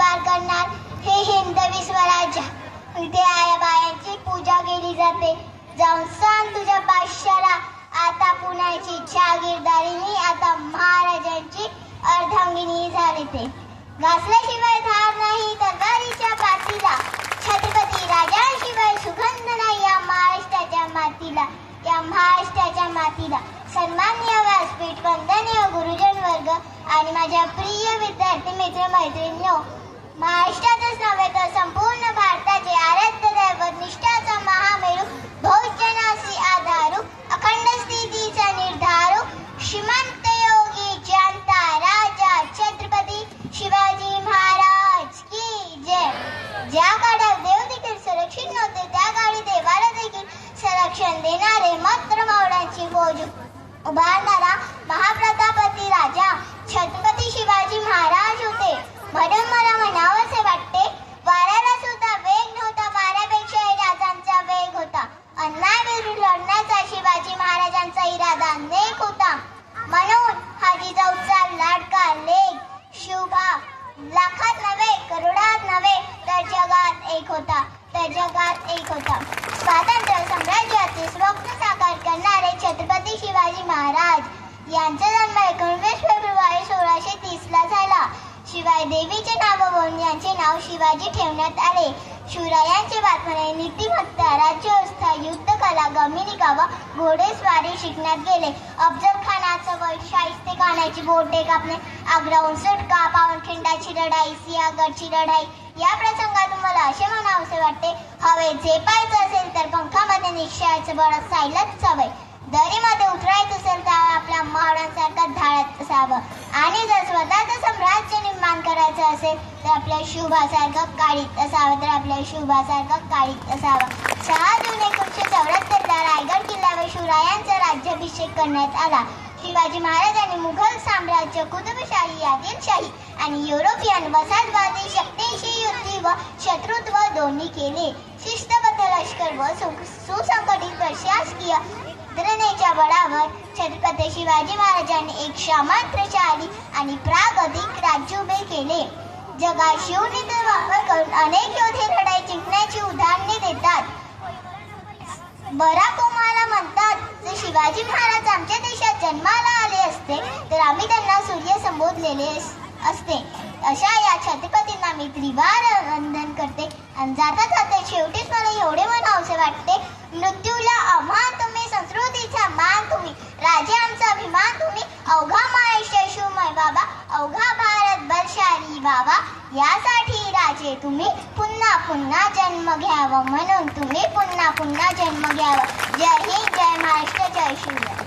उद्धार करणार. हे हिंदवी स्वराज्य इथे आया बायांची पूजा केली जाते. जाऊन सांग तुझ्या बादशाला आता पुण्याची जहागीरदारीनी आता महाराजांची अर्धांगिनी झाले ते. घासल्याशिवाय धार नाही तलवारीच्या पातीला. छत्रपती राजाशिवाय सुगंध नाही या महाराष्ट्राच्या मातीला. या महाराष्ट्राच्या मातीला. सन्मान्य व्यासपीठ वंदनीय गुरुजन वर्ग आणि माझ्या प्रिय विद्यार्थी मित्र मैत्रिणींनो महाराष्ट्रातच नव्हे तर संपूर्ण भारताचे आराध्य दैवत निष्ठाचा महामेरू भोजनासी आधारू अखंड स्थितीचा निर्धारू श्रीमंत योगी जनता राजा छत्रपती शिवाजी महाराज की जय. ज्या काळात देव देखील सुरक्षित नव्हते त्या काळी देवाला देखील संरक्षण देणारे मात्र मावळ्यांची फौज उभारणार महाप्रतापती राजा छत्रपती शिवाजी महाराज होते म्हणून मला म्हणावंसे वाटते वाऱ्याला सुद्धा वेग नव्हता वाऱ्यापेक्षाही राजांचा वेग होता अन्याय विरुद्ध लढण्याचा शिवाजी महाराजांचा इरादा नेक होता म्हणून हा लाडका लेख. शुभा लाखात नव्हे करोडात नव्हे तर जगात एक होता तर जगात एक होता. स्वातंत्र्य साम्राज्याचे स्वप्न साकार करणारे छत्रपती शिवाजी महाराज. यांचा जन्म एकोणवीस फेब्रुवारी सोळाशे तीस ला झाला. शिवाय देवीचे नाववरून यांचे नाव शिवाजी ठेवण्यात आले. शिवरायांचे बातम्याने नीतिमत्ता राज्यव्यवस्था युद्ध कला गमिनी गावा घोडेस्वारी शिकण्यात गेले. अफजल खानाचं वैशाही पाण्याची बोटे कापणे आग्राहून सुटका पावनखिंडाची लढाई सिंहगडची लढाई. या प्रसंगातून मला असे म्हणावसे वाटते हवे झेपायचं असेल तर पंखामध्ये निश्चयाचं बळ असायलाच हवे. दरीमध्ये उतरायचं असेल तर आपल्या महाडांसारखा धाडत असावं. आणि जर स्वतःचं साम्राज्य निर्माण करायचं असेल तर आपल्या शुभासारखं काळीत असावं तर आपल्या शुभासारखं काळीत असावं. सहा जून एकोणीसशे चौऱ्याहत्तरला रायगड किल्ल्यावर शिवरायांचा राज्याभिषेक करण्यात आला. शिवाजी महाराजांनी मुघल साम्राज्य कुतुबशाही आदिलशाही आणि युरोपियन वसाहतवादी शक्तीशी युती व शत्रुत्व दोन्ही केले. शिस्तबद्ध लष्कर व सुसंघटित प्रशासकीय यंत्रणेच्या बळावर छत्रपती शिवाजी महाराजांनी एक सामर्थ्यशाली आणि प्रागतिक राज्य उभे केले. जगात शिवनीतीचा वापर करून अनेक योद्धे लढाई जिंकण्याची उदाहरणे देतात. बराक शिवाजी महाराज आमच्या देशात जन्माला आले असते तर आम्ही त्यांना सूर्य संबोधलेले असते. अशा या छत्रपतींना मी त्रिवार वंदन करते. आणि जाता जाता शेवटीच मला एवढे म्हणावसे वाटते. मृत्यूला आव्हान तुम्ही संस्कृतीचा मान तुम्ही राजे आमचा अभिमान तुम्ही अवघा महाराष्ट्र शिवमय बाबा अवघा भारत बलशाली बाबा यासाठी राजे तुम्ही पुन्हा पुन्हा जन्म घ्यावा म्हणून तुम्ही पुन्हा Funda Cem Magyalı. Jai Hind, Jai Maharashtra, Jai